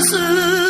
是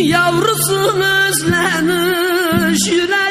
Yavrusun özlemiş yürek